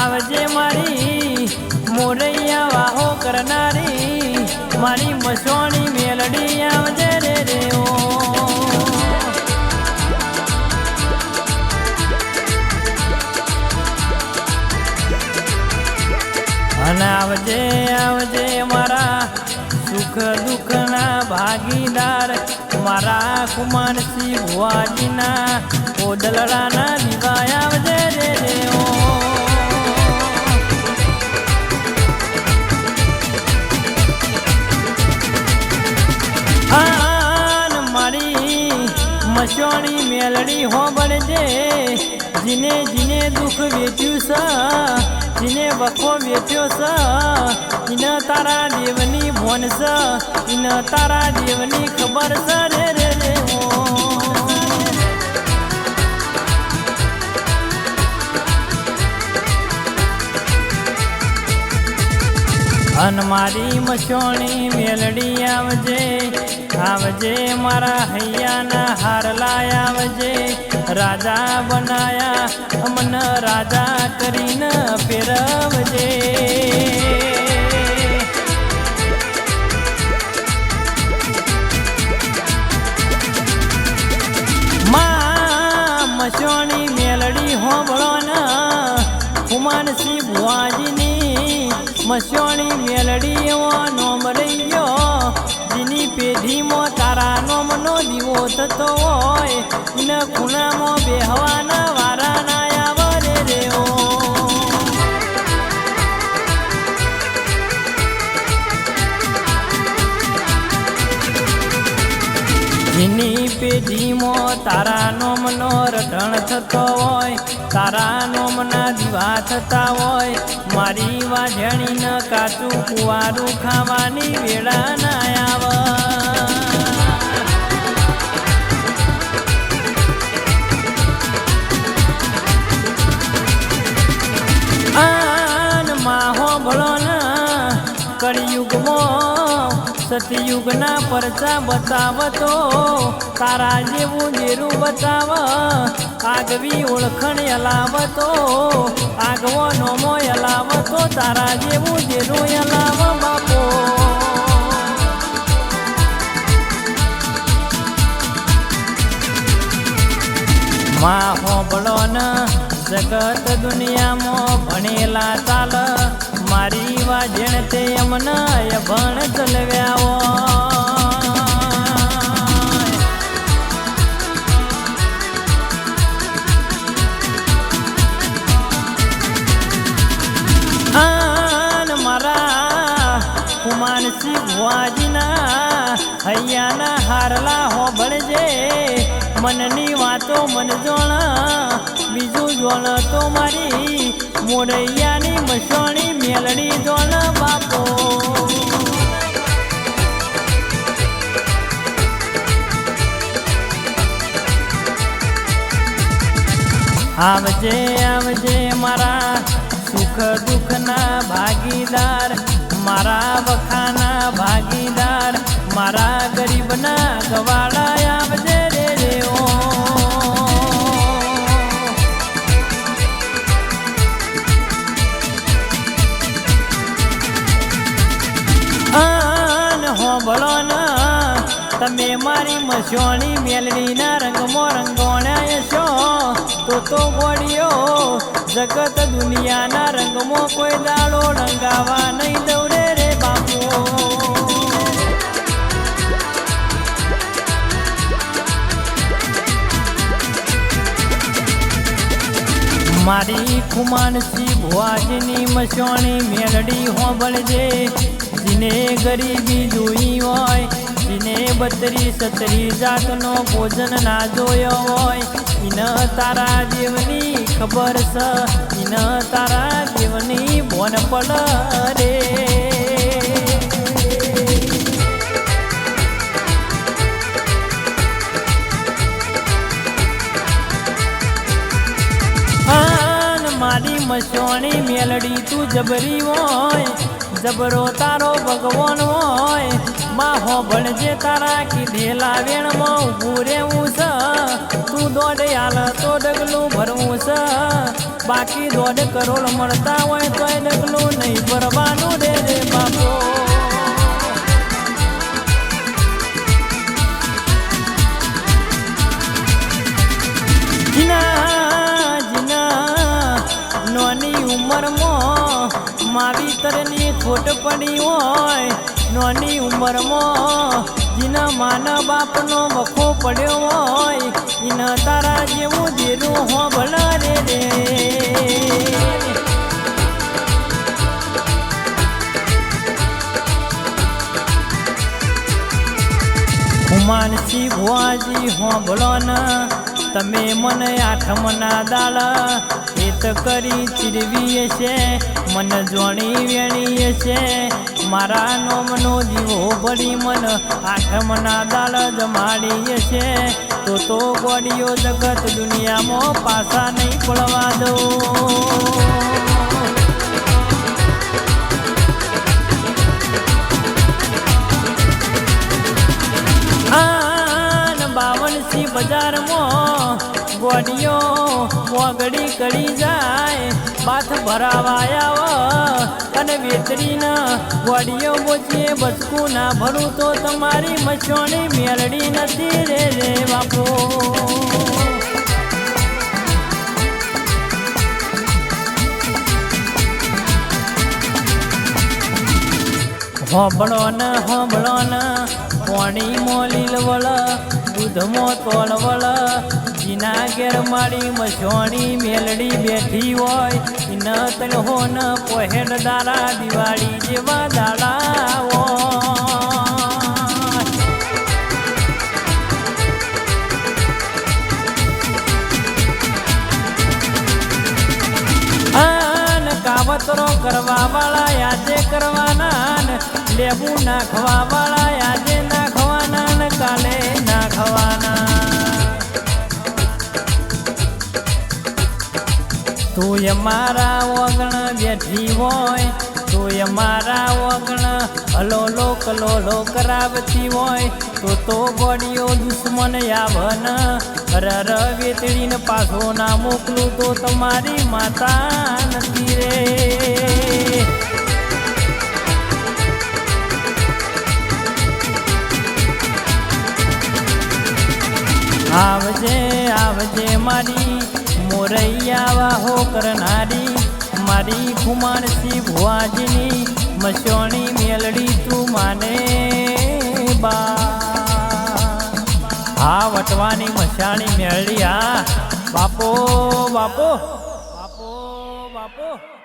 આવજે મારી મોરૈયા વાહો કરનારી, મારી મસવાણી મેલડી આવજે રે રે અને આવજે આવજે મારા સુખ દુઃખના ભાગીદાર, મારા કુમારસિંહ ભુવાજીના ઓદલરાના દિવાયા આવજે રે રે ઓ. મસોણી મેલડી હોબળજે જીને જીને દુઃખ વેચ્યું છે જીને વખો વેચ્યો છે ઇન તારા દેવની ભોન છે ઇન તારા દેવની ખબર છે રે રે રે, ઓ. અન મારી મસોણી મેલડી આવજે આવજે, મારા હૈયાના હારલા આવજે. રાજા બનાયા, અમન રાજા કરીને ફેરવજે. મસોણી મેલડીઓ નોમ રહ્યો જીની પેઢીમાં તારા નોમનો દીવો થતો હોય. ઇન ખૂણામાં બેહવાના વારા ના આવે રે જેની પેઢીમાં તારા નોમનો રટણ થતો હોય, તારા નોમના દીવા થતા હોય, મારી વાજણી કાચું કુવારું ખાવાની વેળા ના આવે. સતયુગના પરચા બતાવતો તારા જેવું જેરું બતાવ આગવી ઓળખણ અલાવતો આગવો નોમો અલાવતો તારા જેવું જેરું અલાવ બાપો માં હોબળો ન જગત દુનિયામાં ભણેલા ચાલ મારી વાજણ તે અમને ભણ ચલવ્યા કુમારસિંહ ભુવાજીના હૈયાના હારલા હોબળજે. મનની વાતો મન જોણ બીજું જોણ તો મારી મોરૈયાની મસોણી મેલડી જોણ બાપો. આવજે આવજે મારા સુખ દુઃખના ભાગીદાર, મારા વખાના ભાગીદાર, મારા ગરીબના ગવાડા તમે મારી મસોણી મેલડીના રંગમાં રંગોણાય છો. તો તો ગોળીઓ જગત દુનિયાના રંગમાં કોઈ દાડો રંગાવા નહીં દೌડે રે બાપુ. મારી ખુમાનસી ભુવાજીની મસોણી મેલડી હોબળજે જીને ગરીબી જોઈ હોય જીને બત્રી સત્રી જાતનો ભોજન ના જોયો હોય. ઇન તારા દેવની ખબર છે ઇન તારા દેવની બોન પડ રે. મારી મસોણી મેલડી તું જબરી હોય. જબરો તારો ભગવાન હોય. માં હો ભણજે તારા કીધેલા વેણમાં ઊભું રહેવું છે. તું દોડ હાલ તો ડગલું ભરવું છે. બાકી દોઢ કરોડ મળતા હોય તોય ડગલું નહીં ભરવાનું રે રે બાપો. નોની ઉંમરમાં માવી તરની ખોટ પડી હોય. નાની ઉંમરમાં જીના માના બાપનો વખો પડ્યો હોય એના તારા જેવું દેરું હો ભલા રે રે. હુમાનસી ભુવાજી હો ન, તમે મને આઠમના દાળ હેત કરી ચીરવી છે, મન જોણી વેણી છે મારા નોમનો જીવો ભરી મન, આઠમના દાળ જમાડી છે. તો તો ગોડીઓ જગત દુનિયામાં પાછા નહીં પડવા દો. બાવનસી બજારમાં ગોડીઓ મોગડી કરી જાય પાથ ભરાવાયા અને વેતરીના ગોડીઓ બોચીએ બચકું ના ભરું તો તમારી મચોણી મેળડી નથી રે રે બાપો. હોંભળો ન હોંભળો ન પાણી મોલીલ વળ, દૂધમો તોલ જીના ઘેર મારી મસોણી મેલડી બેઠી હોય. ઇન તન હો ન પહેર દાડા દિવાળી જેવા દાડા કાવતરો કરવા વાળા યાદે કરવાના લેબુ નાખવા વાળા યાદે નાખવાના કાલે નાખવાના તું મારા વગણ બેઠી હોય તું મારા વગણ હલોલો કલોલો કરાવતી હોય. તો તો ગોડીઓ દુશ્મન આવન રર વેતડીને પાછો ના મોકલું તો તમારી માતા નથી રે. આવજે આવજે મારી મોરૈયા વાહો કરનારી, મારી ખુમાણસી ભુવાજીની મસોણી મેલડી તું માને બા. હા, વટવાની મસાણી મેળડી હા. બાપો બાપો. બાપો બાપો.